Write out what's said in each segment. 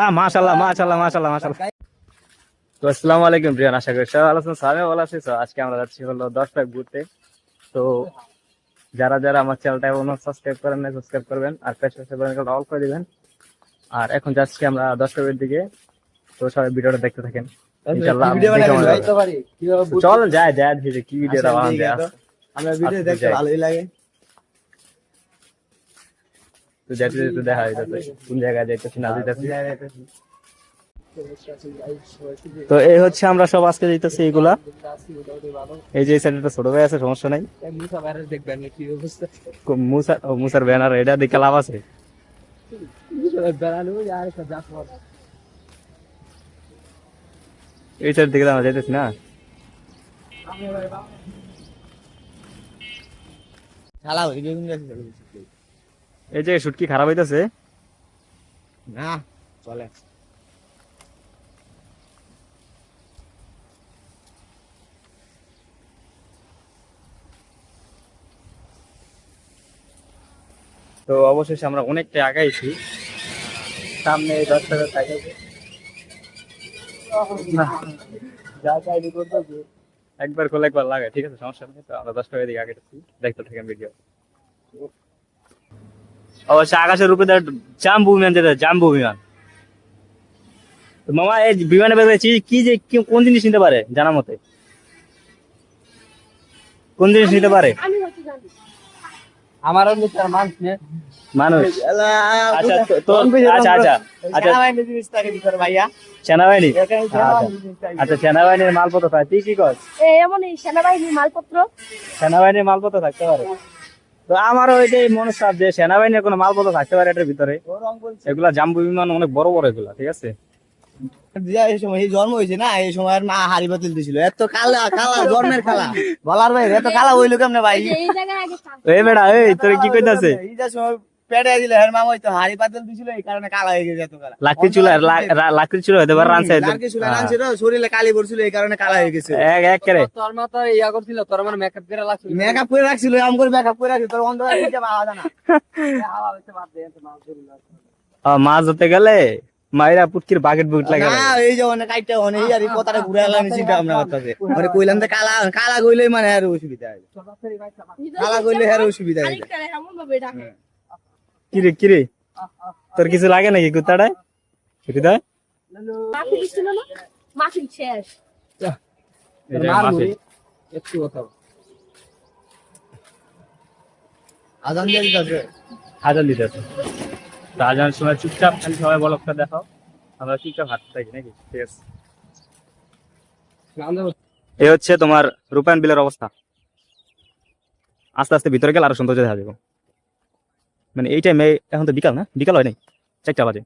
আহ মাশাল্লাহ মাশাল্লাহ মাশাল্লাহ মাশাল্লাহ তো আসসালামু আলাইকুম প্রিয়ান আশা করি সবাই ভালো আছেন সামনে ভালো আছি তো আজকে আমরা যাচ্ছি হলো দশ লাখ ঘুরতে তো যারা যারা আমার চ্যানেলটা এখনও সাবস্ক্রাইব করেন না সাবস্ক্রাইব করবেন আর পেছনে সেভেন অল করে দিবেন। আর এখন যাচ্ছি আমরা দশ লাখের দিকে। তো সবাই ভিডিওটা দেখতে থাকেন। ইনশাআল্লাহ। চল যায় যায় ধীরে কি ভিডিওটা তো। আমরা ভিডিও আচ্ছা, দেখতে ভালোই লাগে। তো যেতে যেতে দেখা যাইতেছে কোন জায়গায় যাইতেছি, না যাইতেছি। তো এই হচ্ছে আমরা সব আজকে যাইতেছি এইগুলা। এই যে এই সাইডে ছোট ভাই আছে, সমস্যা নাই। মুসার ব্যানার, এটা দেখে লাভ আছে? এই সাইড দিকে আমরা যাইতেছি না। শালা হয়ে গেছে এই যে শুটকি খারাপ হইতেছে। না, চলে। তো অবশেষে আমরা অনেকটা আগাইছি। সামনে একবার করলে একবার লাগে ঠিক আছে, সমস্যা নেই, তো আমরা দশ টাকা দিকে আগে দেখতে থাকেন ভিডিও অবশ্যই আকাশের রূপে জাম্বু বিমান যেটা জাম্বু বিমান। মামা এই বিমানে বেরোচ্ছি কি যে কোন জিনিস নিতে পারে জানা মতে? কোন জিনিস নিতে পারে? আমার অন্য মানুষ নে মানুষ। আচ্ছা তো- আচ্ছা আচ্ছা আচ্ছা। সেনাবাহিনী। আচ্ছা সেনাবাহিনীর মালপত্র থাকে তুই কি কর এমন সেনাবাহিনীর মালপত্র। সেনাবাহিনীর মালপত্র থাকতে পারে। তো আমারও ওইটাই মনে চাপ যে সেনাবাহিনীর কোনো মালপত্র থাকতে পারে এটার ভিতরে এগুলা জাম্বু বিমান অনেক বড় বড় এগুলা ঠিক আছে? যে এই সময় এই জন্ম হয়েছে না এই সময় মা হাড়ি বাতিল দিছিল। এত কালা কালা জন্মের কালা বলার ভাই এত কালা হইল কেমনে ভাই? এই বেড়া এই জায়গায় আগে থাক। তো এই বেটা এই তোর কি কইতাছে? এই সময় পেটে দিলে হের মামা হয়তো হাড়ি পাতিল দিছিল এই কারণে কালা হয়ে গেছে এত কালা লাকড়ি চুলা লাকড়ি চুলা হতে পারে রানছে লাড়কি চুলা রানছিল শরীরে কালি পড়ছিল এই কারণে কালা হয়ে গেছে। এক এক করে তোর মাথা ইয়া করছিল তোর মানে মেকআপ করে মেকআপ করে রাখছিল আম করে মেকআপ করে রাখছিল তোর অন্ধকার দিকে পাওয়া যায় হাওয়া হইতে বাদ দে মাছ ধরি মাছ ধরতে গেলে মাইরা পুটকির বাকেট বুট লাগে না এই যে অনেক কাইটা অনেক এই আর এই কথাটা ঘুরে এলাম চিন্তা ভাবনা করতেছে। মানে কইলাম যে কালা কালা কইলে মানে আর অসুবিধা হয়। কালা কইলে আর অসুবিধা হয় খানিকটা এমন ভাবে ডাকে। কিরে কিরে? তোর কিছু লাগে নাকি কুত্তাটায়? হৃদয় আজান দিতেছে। আজানের সময় চুপচাপ খালি সবাই বলকটা দেখাও। আমরা চুপচাপ হাঁটতে থাকি নাকি? ঠিক আছে। এই হচ্ছে তোমার রূপায়ণ বিলের অবস্থা। আস্তে আস্তে ভিতরে গেলে আরও সৌন্দর্য দেখা যাবে। মানে এই টাইমে এখন তো বিকাল না? বিকাল হয় নাই? চারটা বাজে।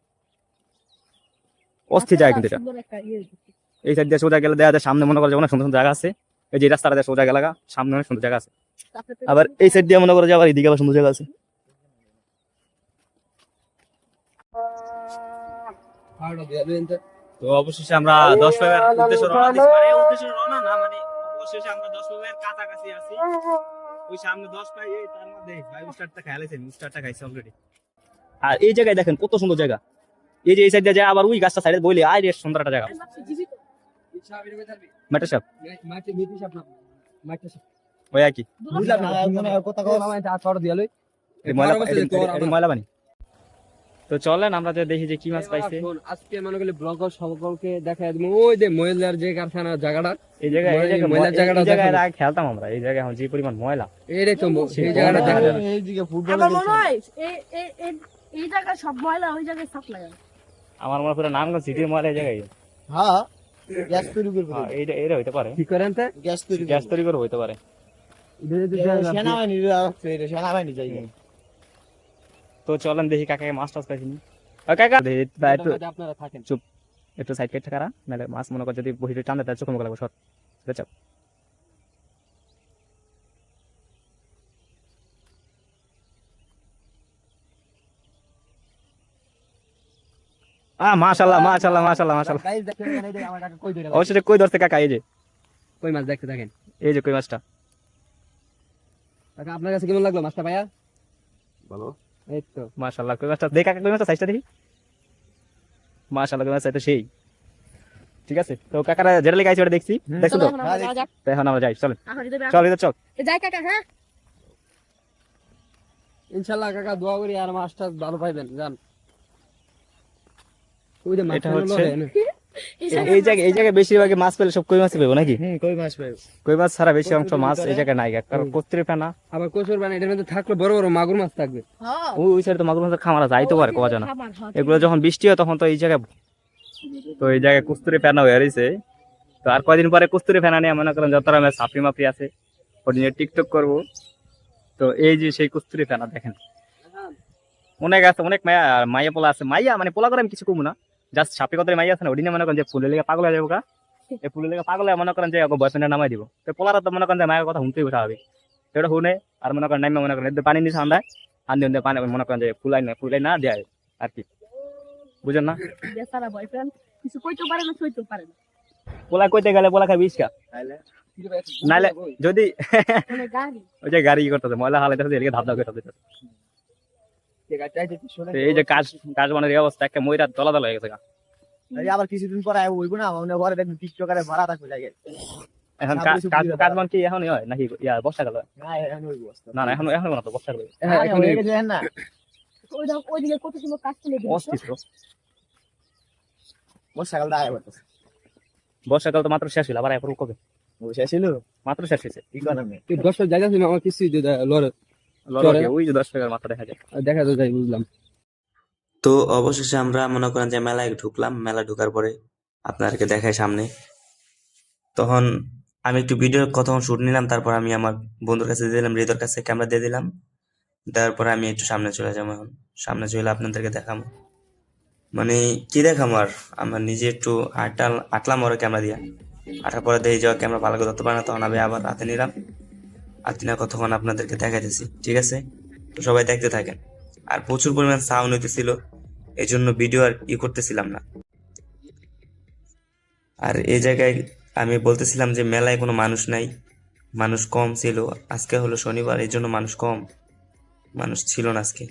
অস্থির জায়গা কিন্তু এটা। সুন্দর একটা ইয়ে। এই সাইড দিয়ে সোজা গেলে দেখা যায় সামনে মনে করো যে অনেক সুন্দর সুন্দর জায়গা আছে। এই যে রাস্তাটা দিয়ে সোজা গেলে সামনে অনেক সুন্দর জায়গা আছে। আবার এই সাইড দিয়ে মনে করো যে আবার এদিকে আবার সুন্দর জায়গা আছে। তো অবশেষে আমরা দশ পাইবার উদ্দেশ্যে রওনা দিছি মানে উদ্দেশ্যে রওনা না মানে অবশেষে আমরা দশ পাইবার কাছাকাছি আছি। ওই সামনে দশ পাই এই তার মধ্যে ভাই উস্টারটা খাইলেছেন উস্টারটা খাইছে অলরেডি আর এই জায়গায় দেখেন কত সুন্দর জায়গা। এই যে এই সাইড দিয়ে যায় আবার ওই গাছটা সাইডে বইলে আয় রে সুন্দর একটা জায়গা মাটি সাপ মাটি মিটি সাপ না মাটি সাপ ওই আর কি বুঝলাম না কথা কথা কও মামা এটা আছড় দিয়ালই এই আমার- ময়লা পানি। তো চলেন আমরা যে দেখি যে কি মাছ পাইছে। আজকে মনে করলে ব্লগার সকলকে দেখা দেবো। ওই যে মহিলার যে কারখানা জায়গাটা এই জায়গায় এই ময়লা- জায়গায় ময়লার এই জায়গাটা জায়গায় আগে খেলতাম আমরা এই জায়গায় এখন যে পরিমাণ ময়লা। এইটাই তো সেই জায়গাটা যাবে এইদিকে ফুটবল এই এই- এই- এই জায়গায় সব ময়লা ওই জায়গায় সাপ্লাই আমার মনে হয় নারায়ণগঞ্জ সিটির ময়লা এই জায়গায়। হ্যাঁ গ্যাস তৈরি করবে হ্যাঁ, এইটা এটা হইতে পারে। কি করেন তে? গ্যাস তৈরি গ্যাস তৈরি করে হইতে পারে। সেনাবাহিনী সেনাবাহিনী যাই তো চলেন দেখি কাকা মাছ টাছ পাইছি। কাকা। একটু আপনারা থাকেন। একটু সাইড কেটে কারা? নাহলে মাছ মনে কর যদি বহিরে টানলে তার চোখে মুখ লাগবে শর্ট ঠিক আছে? আহ মাশাআল্লাহ মাশাআল্লাহ মাশাআল্লাহ মাশাআল্লাহ। গাইস দেখেন এই যে আমার কাকা কই ধরে অবশ্যই কই ধরতে কাকা এই যে। কই মাছ দেখতে দেখেন এই যে কই মাছটা। কাকা আপনার কাছে কেমন লাগল মাছটা ভাইয়া? ভালো। এই তো মাশাআল্লাহ কই মাছটা? দেখ কই মাছটা সাইজটা দেখি। মাশাআল্লাহ তোমার সাথে সেই। ঠিক আছে? তো কাকারা যেটা লেগে আছে ওটা দেখছি। দেখছ তো? এখন আমরা যাওয়া যাক। তো এখন আমরা যাই চল। এখন যদি আমরা- চল ভিতর চল যাই কাকা হ্যাঁ? ইনশাল্লাহ কাকা দোয়া করি আর মাছটা ভালো পাইবেন জান ওই যে এটা হচ্ছে- এই জায়গায় এই জায়গায় বেশিরভাগে মাছ পেলে সব কই মাছ পেবো নাকি? হুম কই মাছ কই মাছ ছাড়া বেশি অংশ মাছ এই জায়গায় নাই কারণ কস্তুরি ফেনা। আবার কচুর বানা এটার মধ্যে থাকলে বড় বড় মাগুর মাছ থাকবে। হ্যাঁ। ওই ওই সাইডে তো মাগুর মাছের খামার আছে আইতে পারে কওয়া যায় না খাবার, হ্যাঁ, এগুলো যখন বৃষ্টি হয় তখন তো এই জায়গায় তো এই জায়গায় কস্তুরি ফেনা হয়ে রয়েছে তো আর কয়দিন পরে কস্তুরি ফেনা নিয়ে মনে করেন যত রকমের সাপড়ি মাপড়ি আছে ওটা নিয়ে টিকটক করব। তো এই যে সেই কস্তুরি ফেনা দেখেন। অনেক আছে অনেক মায়া মাইয়া পোলা আছে। মাইয়া মানে পোলা করে আমি কিছু কমু না। জাস্ট সাপড়ি কথা মাইয়া আছে না ওদিনে মনে করেন যে ফুলের লেগে পাগল হয়ে যাব গা। এই ফুলের লেগে পাগল হয়ে মনে করেন যে বয়ফ্রেন্ডের নামাই দিব। তো পোলারা তো মনে করেন যে মায়ের কথা শুনতেই উঠা হবে। সেটা শুনে আর মনে করেন নাইমা মনে করেন পানি নিচে আন্দায় আন্দে আন্দে পানি মনে করেন যে ফুলাই না ফুলাই না দেয় আর কি। বুঝেন না? বেচারা boyfriend কিছু কইতেও পারে না সইতেও পারে না। পোলা কইতে গেলে পোলা খাই বিষ খা নাইলে যদি গাড়ি। ওই যে গাড়ি করতেছে ময়লা হালাইতেছে এদিকে ধাপ ধাপ করতেছে এই যে কাজ কাজ বানের অবস্থা একটা ময়রা দলা দলা হয়ে গেছে আবার কিছুদিন পরে হইবো না মানে টিকটকারে ভরা থাকবে জায়গা এখন না, কা- বলেছি কাজ কাজ দাও। কি এখনই হয় নাকি ইয়া বর্ষাকাল না এখন হইবো না না এখন এখন না তো বর্ষাকাল এখন এই- গেছে ওই দেখো, কত সুন্দর কাজ চলে গেছে। অস্থির বর্ষাকালটা আয় বলতেছে বর্ষাকাল তো মাত্র শেষ হইল আবার কবে? শেষ ছিল মাত্র শেষ হয়েছে কি করেন তুই দশটা যাইতেছি আমার দেয় লড়ে ওই যে দশ টাকার মাথা দেখা যায়। দেখা তো যাই বুঝলাম। তো অবশেষে আমরা মনে করেন যে মেলায় ঢুকলাম। মেলা ঢুকার পরে আপনাদেরকে দেখাই সামনে। তখন আমি একটু ভিডিও কতক্ষণ শুট নিলাম তারপর আমি আমার বন্ধুর কাছে দিয়ে দিলাম হৃদয়ের কাছে ক্যামেরা দিয়ে দিলাম। দেওয়ার পরে আমি একটু সামনে চলে যাব এখন। সামনে চলে আপনাদেরকে দেখাবো। মানে কি দেখাবো আর? আমার নিজে একটু আটটাল আটলাম ওরা ক্যামেরা দিয়া। আটার পরে দেখি যাওয়া ক্যামেরা ভালো করে ধরতে পারে না তখন আমি আবার হাতে নিলাম। নিয়ে কতক্ষণ আপনাদেরকে দেখাইতেছি, ঠিক আছে? তো সবাই দেখতে থাকেন। আর প্রচুর পরিমাণ সাউন্ড হইতেছিল এই জন্য ভিডিও আর ই করতেছিলাম না। আর এই জায়গায় আমি বলতেছিলাম যে, মেলায় কোনো মানুষ নাই, মানুষ কম ছিল। আজকে হলো শনিবার, এই জন্য মানুষ কম, মানুষ ছিল না আজকে।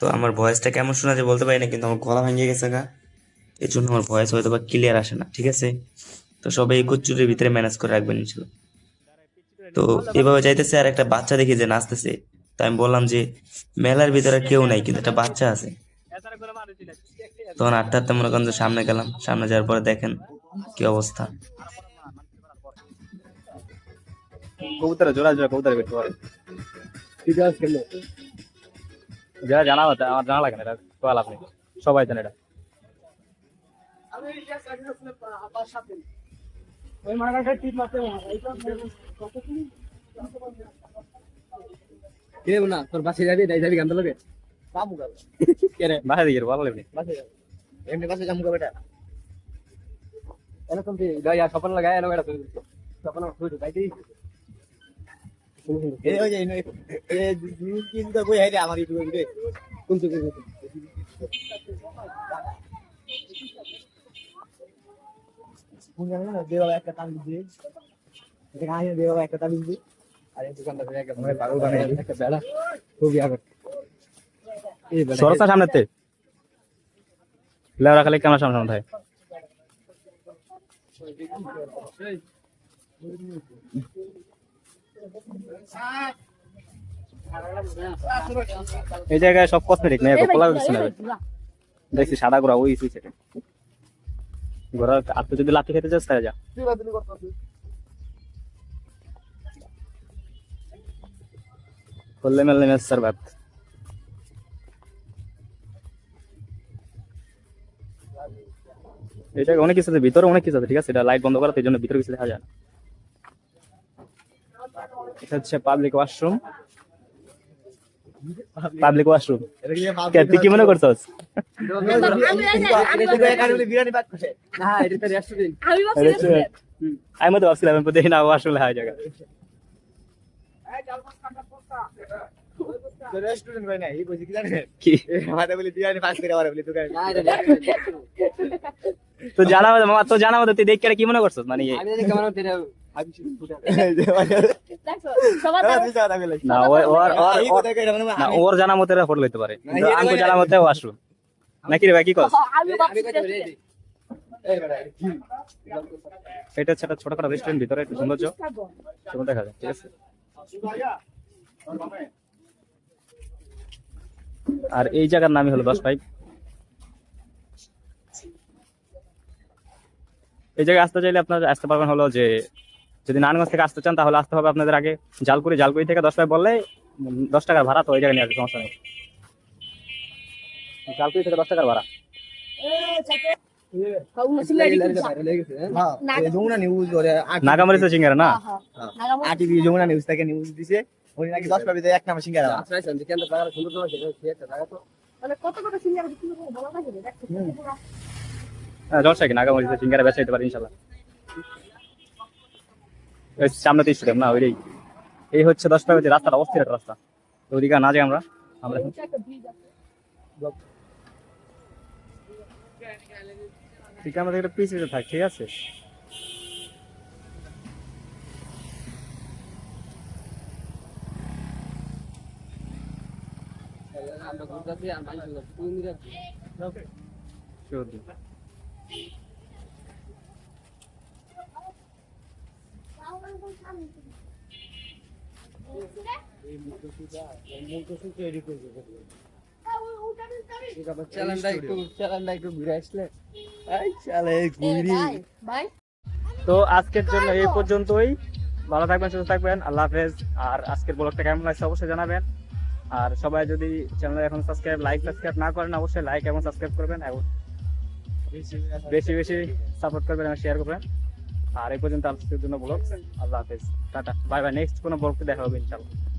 তো আমার ভয়েসটা কেমন শোনা যায় বলতে পারি না, কিন্তু আমার গলা ভেঙে গেছে গা। এই জন্য আমার ভয়েস হয়তো বা ক্লিয়ার আসে না, ঠিক আছে? তো সবাই এই ভিতরে ম্যানেজ করে রাখবেন, ইনশাল্লাহ। তো এভাবে যাইতেছে আর একটা বাচ্চা দেখি যে নাচতেছে। তো আমি বললাম যে, মেলার ভিতরে কেউ নাই, কিন্তু একটা বাচ্চা আছে। তখন আটটা আটটা মনে করেন যে সামনে গেলাম, সামনে যাওয়ার পরে দেখেন কি অবস্থা। কবুতরে জোড়া জোড়া কবুতরে বেরতে পারে ঠিক আছে যারা জানা হতে আমার জানা লাগে না, এটা কোয়াল আপনি। সবাই জানে এটা। কি? না তোর বাসে যাবি? তাই যাবি লগে কামু গাবে বাসা দিকে ভালো লাগবে। বাসে যাবে। এমনি বাসে কামু গাবে এটা এরকম কি গায়া স্বপ্ন লাগায় এরকম এটা স্বপ্ন শুরু তাই দিই এই ওই যে এই এই নিউজ কই হাইরে আমার ইউটিউবে কোন তো দেওয়া একটা তামিল দিয়ে। এটা দেওয়া একটা তামিল দিয়ে। আরে দোকানটা একটা পাগল বানাই একটা বেড়া খুবই আগে এই সরসা সামনেতে। লেওরা খালি ক্যামেরা সামনে সামনে থাকে। এই জায়গায় সব কসমেটিক নেই কিছু দেখছি সাদা গোড়া ওই সুইচ গোড়া আর তুই যদি লাঠি খেতে চাস তাহলে যা করলে মেললে মেস স্যার বাদ এই অনেক কিছু আছে ভিতরে অনেক কিছু আছে ঠিক আছে? এটা লাইট বন্ধ করা এই জন্য ভিতরে কিছু দেখা যায় না। এটা হচ্ছে পাবলিক ওয়াশরুম পাবলিক ওয়াশরুম এটা কি তুই কি মনে করছস? আমি তো ভাবছিলাম আমি দেখি না আসলে হয় জায়গা রেস্টুরেন্ট কই না এই কইছি কি জানেন কি? আমাদের বলি বিরিয়ানি পাক করে আবার বলি দোকানে তো জানা মতো তো জানা তুই দেখে কি মনে করছস? মানে আমি কেমন আমি না ওর ওর ওর- ওর- না ওর জানা মতো ফটো লইতে পারে। আঙ্কু জানা মতো ওয়াশরুম নাকি রে ভাই কি কস? আমি এটা হচ্ছে একটা ছোটখাটো রেস্টুরেন্ট ভিতরে একটু সৌন্দর্য সেগুলো দেখা যায় ঠিক আছে? আর এই জায়গার নামই হলো দশ পাইপ এই জায়গায় আসতে চাইলে আপনারা আসতে পারবেন হলো যে যদি নারায়ণগঞ্জ থেকে আসতে চান তাহলে আসতে হবে আপনাদের আগে জালকুড়ি। জালকুড়ি থেকে দশ পাইপ বললে দশ টাকার ভাড়া তো ওই জায়গায় নিয়ে আসবে সমস্যা নেই। জালকুড়ি থেকে দশ টাকার ভাড়া। নিউজ সিঙ্গারা না? আরটিভি যমুনা নিউজ থেকে নিউজ দিছে। উনি নাকি দশ পাবিতে এক নামে সিঙ্গারা কত কত সিনিয়র বিক্রি করে বলা থাকে দেখো হ্যাঁ জলসা কি? নাগামারিতে সিঙ্গারা বেচা দিতে পারি ইনশাল্লাহ। সামনে তো স্টেডিয়াম না ওইটাই। এই হচ্ছে দশ টাকা রাস্তাটা অস্থির একটা রাস্তা। তো ওদিকে না যাই আমরা আমরা ঠিক আমাদের একটা পিছিয়ে থাক ঠিক আছে? শুধু। চ্যালেঞ্জটা একটু চ্যালেঞ্জটা একটু ঘুরে আসলে এই শালা এই গুইরি ভাই তো আজকের জন্য এই পর্যন্তই। ভালো থাকবেন, সুস্থ থাকবেন, আল্লাহ হাফেজ। আর আজকের ব্লগটা কেমন লাগছে অবশ্যই জানাবেন। আর সবাই যদি চ্যানেল এখন সাবস্ক্রাইব লাইক সাবস্ক্রাইব না করেন, অবশ্যই লাইক এবং সাবস্ক্রাইব করবেন এবং বেশি বেশি সাপোর্ট করবেন এবং শেয়ার করবেন। আর এই পর্যন্ত আজকের জন্য ব্লগ আল্লাহ হাফেজ। টাটা। বাই বাই নেক্সট কোনো ব্লগতে দেখা হবে ইনশাল্লাহ